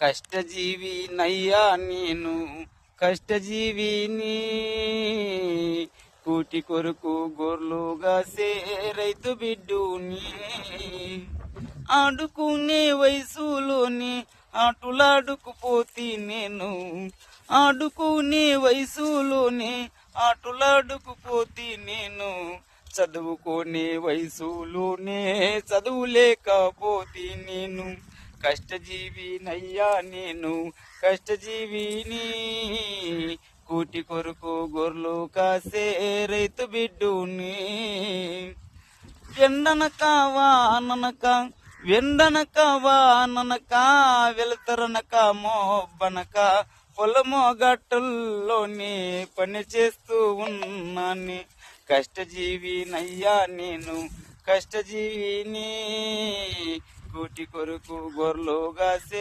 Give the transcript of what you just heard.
కష్టజీవి నయ్యా నేను కష్టజీవిని కూటి కొరకు గొర్లుగా సే రైతు బిడ్డుని. ఆడుకునే వయసులోని ఆటలాడుకుపోతే నేను ఆడుకునే వయసులోనే ఆటలాడుకుపోతే నేను చదువుకునే వయసులోనే చదువులేకపోతే నేను. కష్టజీవి నయ్యా నేను కష్టజీవిని. కూటి కొరకు గొర్రెలు కాసే రైతు బిడ్డుని. ఎండనక వాననక వెండనక వాననక వెలుతరనక మోబ్బనక పొలమో గట్టుల్లోని పని చేస్తూ ఉన్నాని. కష్టజీవి నయ్యా నేను కష్టజీవిని. కూటి కొరకు గొర్రెలుగా సే